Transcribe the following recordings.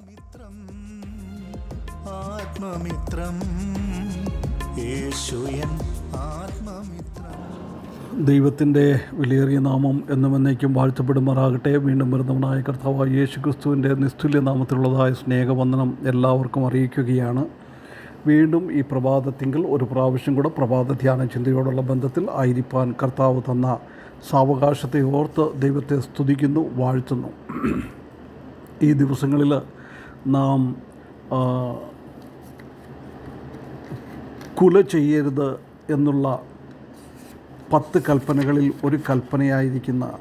ആത്മമിത്രം ആത്മമിത്രം. യേശുയൻ ആത്മമിത്രം. ദൈവത്തിന്റെ വിലയേറിയ നാമം എന്നും എന്നേക്കും വാഴ്ത്തപ്പെടുമാറാകട്ടെ. വീണ്ടും വരുന്നവനായ കർത്താവായ യേശു ക്രിസ്തുവിന്റെ നിസ്തുല്യ നാമത്തിലുള്ളതായ സ്നേഹവന്ദനം എല്ലാവർക്കും അറിയിക്കുകയാണ്. വീണ്ടും ഈ പ്രഭാതത്തിങ്കിൽ ഒരു പ്രാവശ്യം കൂടെ പ്രഭാത ധ്യാന ചിന്തയോടുള്ള ബന്ധത്തിൽ ആയിരിക്കാൻ കർത്താവ് തന്ന സാവകാശത്തെ ഓർത്ത് ദൈവത്തെ സ്തുതിക്കുന്നു വാഴ്ത്തുന്നു. ഈ ദിവസങ്ങളിൽ നാം കുല ചെയ്യരുത് എന്നുള്ള പത്ത് കൽപ്പനകളിൽ ഒരു കൽപ്പനയായിരിക്കുന്ന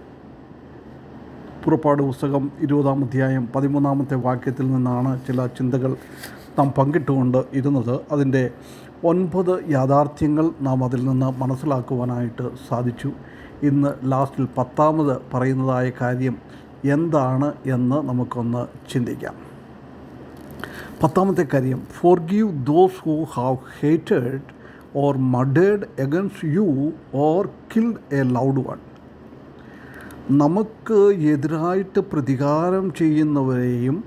പുറപ്പാട് പുസ്തകം ഇരുപതാം അധ്യായം പതിമൂന്നാമത്തെ വാക്യത്തിൽ നിന്നാണ് ചില ചിന്തകൾ നാം പങ്കിട്ടുകൊണ്ട് ഇരുന്നത്. അതിന്റെ ഒൻപത് യാഥാർത്ഥ്യങ്ങൾ നാം അതിൽ നിന്ന് മനസ്സിലാക്കുവാനായിട്ട് സാധിച്ചു. ഇന്ന് ലാസ്റ്റിൽ പത്താമത് പറയുന്നതായ കാര്യം എന്താണ് എന്ന് നമുക്കൊന്ന് ചിന്തിക്കാം. പത്താമത്തെ കാര്യം forgive those who have hated or മഡേഡ് against you or killed a loved one നമുക്ക് എതിരായിട്ട് പ്രതികാരം ചെയ്യുന്നവരെയും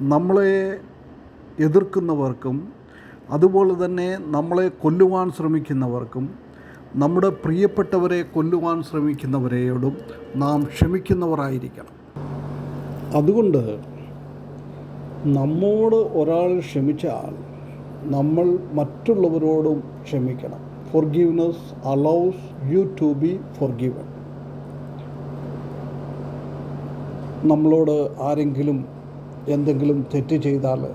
നമ്മളെ എതിർക്കുന്നവർക്കും അതുപോലെ തന്നെ നമ്മളെ കൊല്ലുവാൻ ശ്രമിക്കുന്നവർക്കും നമ്മുടെ പ്രിയപ്പെട്ടവരെ കൊല്ലുവാൻ ശ്രമിക്കുന്നവരെയോടും നാം ക്ഷമിക്കുന്നവരായിരിക്കണം. അതുകൊണ്ട് നമ്മോട് ഒരാൾ ക്ഷമിച്ചാൽ നമ്മൾ മറ്റുള്ളവരോടും ക്ഷമിക്കണം. Forgiveness allows you to be forgiven നമ്മളോട് ആരെങ്കിലും എന്തെങ്കിലും തെറ്റ് ചെയ്താൽ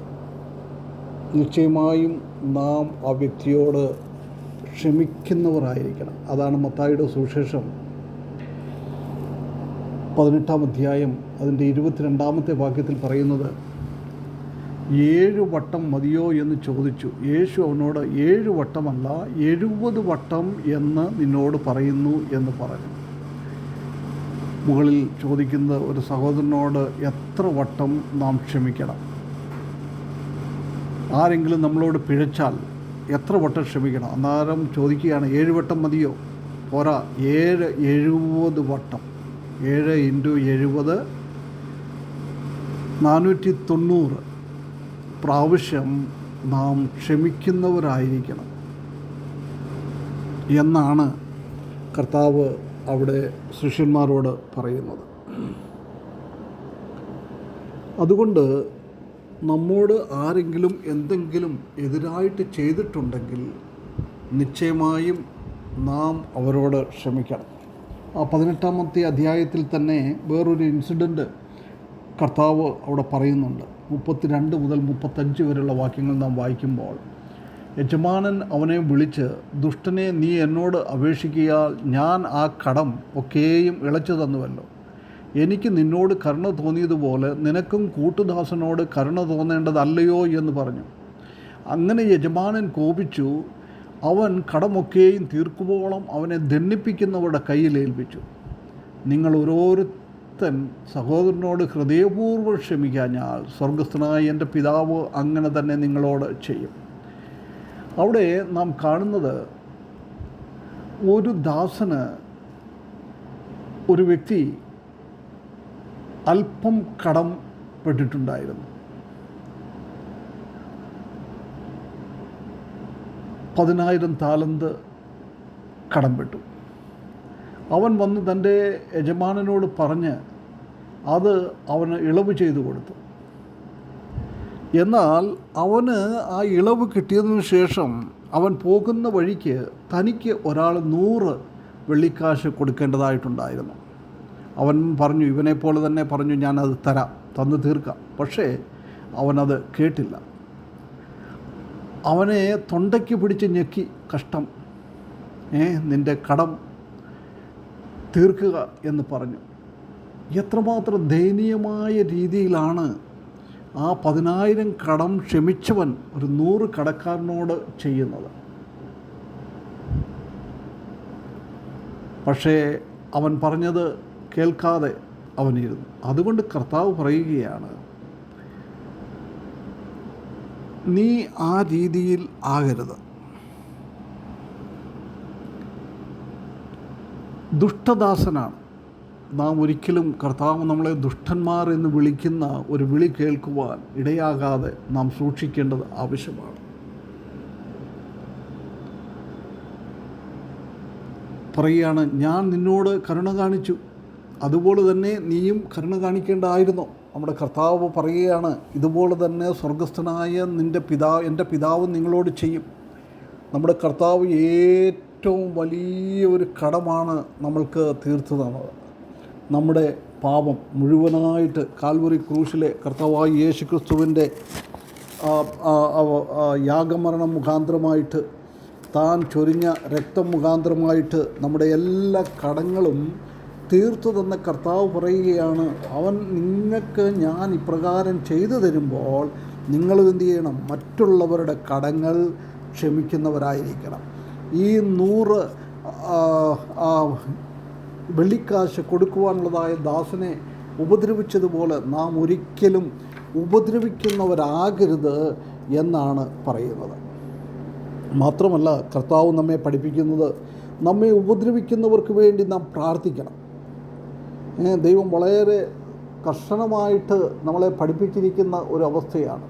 നിശ്ചയമായും നാം ആ വ്യക്തിയോട് ക്ഷമിക്കുന്നവരായിരിക്കണം. അതാണ് മത്തായിയുടെ സുവിശേഷം പതിനെട്ടാം അധ്യായം അതിന്റെ ഇരുപത്തിരണ്ടാമത്തെ വാക്യത്തിൽ പറയുന്നത്. ഏഴ് വട്ടം മതിയോ എന്ന് ചോദിച്ചു. യേശു അവനോട് ഏഴ് വട്ടമല്ല എഴുപത് വട്ടം എന്ന് നിന്നോട് പറയുന്നു എന്ന് പറഞ്ഞു. മുകളിൽ ചോദിക്കുന്ന ഒരു സഹോദരനോട് എത്ര വട്ടം നാം ക്ഷമിക്കണം? ആരെങ്കിലും നമ്മളോട് പിഴച്ചാൽ എത്ര വട്ടം ക്ഷമിക്കണം? അന്നേരം ചോദിക്കുകയാണ് ഏഴ് വട്ടം മതിയോ? പോരാ ഏഴ് എഴുപത് വട്ടം. ഏഴ് ഇന്റു എഴുപത് നാനൂറ്റി തൊണ്ണൂറ്. പ്രാവശ്യം നാം ക്ഷമിക്കുന്നവരായിരിക്കണം എന്നാണ് കർത്താവ് അവിടെ ശിഷ്യന്മാരോട് പറയുന്നത്. അതുകൊണ്ട് നമ്മോട് ആരെങ്കിലും എന്തെങ്കിലും എതിരായിട്ട് ചെയ്തിട്ടുണ്ടെങ്കിൽ നിശ്ചയമായും നാം അവരോട് ക്ഷമിക്കണം. ആ പതിനെട്ടാമത്തെ അധ്യായത്തിൽ തന്നെ വേറൊരു ഇൻസിഡന്റ് കർത്താവ് അവിടെ പറയുന്നുണ്ട്. മുപ്പത്തിരണ്ട് മുതൽ മുപ്പത്തഞ്ച് വരെയുള്ള വാക്യങ്ങൾ നാം വായിക്കുമ്പോൾ യജമാനൻ അവനെ വിളിച്ച് ദുഷ്ടനെ നീ എന്നോട് അപേക്ഷിക്കുകയാൽ ഞാൻ ആ കടം ഒക്കെയും ഇളച്ചു തന്നുവല്ലോ. എനിക്ക് നിന്നോട് കരുണ തോന്നിയതുപോലെ നിനക്കും കൂട്ടുദാസനോട് കരുണ തോന്നേണ്ടതല്ലയോ എന്ന് പറഞ്ഞു. അങ്ങനെ യജമാനൻ കോപിച്ചു അവൻ കടമൊക്കെയും തീർക്കുവോളം അവനെ ദണ്ണിപ്പിക്കുന്നവരുടെ കയ്യിലേൽപ്പിച്ചു നിങ്ങൾ നിങ്ങൾ ഓരോരുത്തൻ സഹോദരനോട് ഹൃദയപൂർവം ക്ഷമിക്കാഞ്ഞാൽ സ്വർഗസ്ഥനായ എന്റെ പിതാവ് അങ്ങനെ തന്നെ നിങ്ങളോട് ചെയ്യും. അവിടെ നാം കാണുന്നത് ഒരു ദാസന് ഒരു വ്യക്തി അല്പം കടം പെട്ടിട്ടുണ്ടായിരുന്നു. പതിനായിരം താലന്ത് കടംപെട്ടു അവൻ വന്ന് തന്റെ യജമാനനോട് പറഞ്ഞ് അത് അവന് ഇളവ് ചെയ്തു കൊടുത്തു. എന്നാൽ അവന് ആ ഇളവ് കിട്ടിയതിനു ശേഷം അവൻ പോകുന്ന വഴിക്ക് തനിക്ക് ഒരാൾ നൂറ് വെള്ളിക്കാശ് കൊടുക്കേണ്ടതായിട്ടുണ്ടായിരുന്നു. അവൻ പറഞ്ഞു ഇവനെപ്പോലെ തന്നെ പറഞ്ഞു ഞാനത് തരാം തന്നു തീർക്കാം. പക്ഷേ അവനത് കേട്ടില്ല. അവനെ തൊണ്ടയ്ക്ക് പിടിച്ച് ഞെക്കി കഷ്ടം ഏ നിന്റെ കടം തീർക്കുക എന്ന് പറഞ്ഞു. എത്രമാത്രം ദയനീയമായ രീതിയിലാണ് ആ പതിനായിരം കടം ക്ഷമിച്ചവൻ ഒരു നൂറ് കടക്കാരനോട് ചെയ്യുന്നത്. പക്ഷേ അവൻ പറഞ്ഞത് കേൾക്കാതെ അവനിരുന്നു. അതുകൊണ്ട് കർത്താവ് പറയുകയാണ് നീ ആ രീതിയിൽ ആകരുത്. ദുഷ്ടദാസനാണ്. നാം ഒരിക്കലും കർത്താവ് നമ്മളെ ദുഷ്ടന്മാർ എന്ന് വിളിക്കുന്ന ഒരു വിളി കേൾക്കുവാൻ ഇടയാകാതെ നാം സൂക്ഷിക്കേണ്ടത് ആവശ്യമാണ്. പറയുകയാണ് ഞാൻ നിന്നോട് കരുണ കാണിച്ചു. അതുപോലെ തന്നെ നീയും കരുണ കാണിക്കേണ്ടായിരുന്നു നമ്മുടെ കർത്താവ് പറയുകയാണ് ഇതുപോലെ തന്നെ സ്വർഗസ്ഥനായ നിന്റെ പിതാവ് എന്റെ പിതാവ് നിങ്ങളോട് ചെയ്യും. നമ്മുടെ കർത്താവ് ഏറ്റവും വലിയ ഒരു കടമാണ് നമ്മൾക്ക് തീർത്തു തന്നത് നമ്മുടെ പാപം മുഴുവനായിട്ട് കാൽവറി ക്രൂശിലെ കർത്താവായ യേശു ക്രിസ്തുവിന്റെ യാഗമരണം മുഖാന്തരമായിട്ട് താൻ ചൊരിഞ്ഞ രക്തം മുഖാന്തരമായിട്ട് നമ്മുടെ എല്ലാ കടങ്ങളും തീർത്തു തന്ന കർത്താവ് പറയുകയാണ്. അവൻ നിങ്ങൾക്ക് ഞാൻ ഇപ്രകാരം ചെയ്തു തരുമ്പോൾ നിങ്ങൾ എന്ത് ചെയ്യണം? മറ്റുള്ളവരുടെ കടങ്ങൾ ക്ഷമിക്കുന്നവരായിരിക്കണം. ഈ നൂറ് വെള്ളിക്കാശ് കൊടുക്കുവാനുള്ളതായ ദാസനെ ഉപദ്രവിച്ചതുപോലെ നാം ഒരിക്കലും ഉപദ്രവിക്കുന്നവരാകരുത് എന്നാണ് പറയുന്നത്. മാത്രമല്ല കർത്താവ് നമ്മെ പഠിപ്പിക്കുന്നത് നമ്മെ ഉപദ്രവിക്കുന്നവർക്ക് വേണ്ടി നാം പ്രാർത്ഥിക്കണം. ദൈവം വളരെ കർശനമായിട്ട് നമ്മളെ പഠിപ്പിച്ചിരിക്കുന്ന ഒരു അവസ്ഥയാണ്.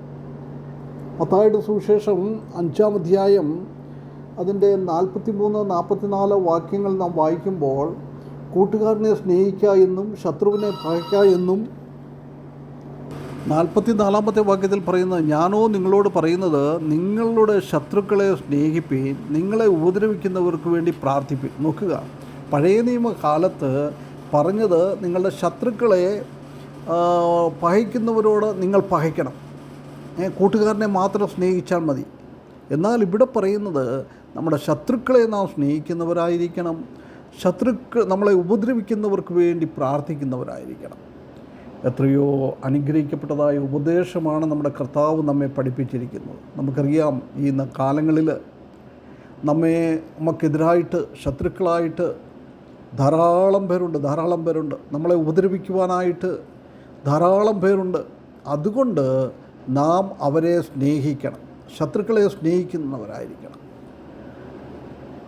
സുവിശേഷം അഞ്ചാം അധ്യായം അതിന്റെ നാൽപ്പത്തി മൂന്ന് നാൽപ്പത്തിനാല് വാക്യങ്ങൾ നാം വായിക്കുമ്പോൾ കൂട്ടുകാരനെ സ്നേഹിക്കുക എന്നും ശത്രുവിനെ ഭയക്കുക എന്നും നാൽപ്പത്തി നാലാമത്തെ വാക്യത്തിൽ പറയുന്നത് ഞാനോ നിങ്ങളോട് പറയുന്നത് നിങ്ങളുടെ ശത്രുക്കളെ സ്നേഹിപ്പീൻ നിങ്ങളെ ഉപദ്രവിക്കുന്നവർക്ക് വേണ്ടി പ്രാർത്ഥിപ്പീൻ. നോക്കുക പഴയ നിയമകാലത്ത് പറഞ്ഞത് നിങ്ങളുടെ ശത്രുക്കളെ പഹയ്ക്കുന്നവരോട് നിങ്ങൾ പഹയ്ക്കണം കൂട്ടുകാരനെ മാത്രം സ്നേഹിച്ചാൽ മതി. എന്നാൽ ഇവിടെ പറയുന്നത് നമ്മുടെ ശത്രുക്കളെ നാം സ്നേഹിക്കുന്നവരായിരിക്കണം. ശത്രുക്കൾ നമ്മളെ ഉപദ്രവിക്കുന്നവർക്ക് വേണ്ടി പ്രാർത്ഥിക്കുന്നവരായിരിക്കണം. എത്രയോ അനുഗ്രഹിക്കപ്പെട്ടതായ ഉപദേശമാണ് നമ്മുടെ കർത്താവ് നമ്മെ പഠിപ്പിച്ചിരിക്കുന്നത്. നമുക്കറിയാം ഈ കാലങ്ങളിൽ നമ്മെ നമുക്കെതിരായിട്ട് ശത്രുക്കളായിട്ട് ധാരാളം പേരുണ്ട് ധാരാളം പേരുണ്ട്. നമ്മളെ ഉപദ്രവിക്കുവാനായിട്ട് ധാരാളം പേരുണ്ട്. അതുകൊണ്ട് നാം അവരെ സ്നേഹിക്കണം. ശത്രുക്കളെ സ്നേഹിക്കുന്നവരായിരിക്കണം.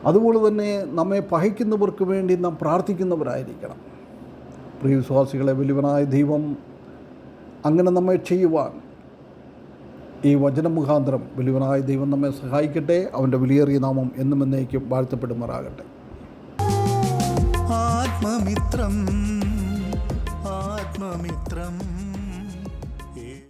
അതുപോലെ തന്നെ നമ്മെ പഹിക്കുന്നവർക്ക് വേണ്ടി നാം പ്രാർത്ഥിക്കുന്നവരായിരിക്കണം. പ്രിയ വിശ്വാസികളെ വലിയവനായ ദൈവം അങ്ങനെ നമ്മെ ചെയ്യുവാൻ ഈ വചന മുഖാന്തരം വലിയവനായ ദൈവം നമ്മെ സഹായിക്കട്ടെ. അവന്റെ വിലയേറിയ നാമം എന്നും എന്നേക്കും വാഴ്ത്തപ്പെടുമാറാകട്ടെ. ആത്മമിത്രം ആത്മമിത്രം.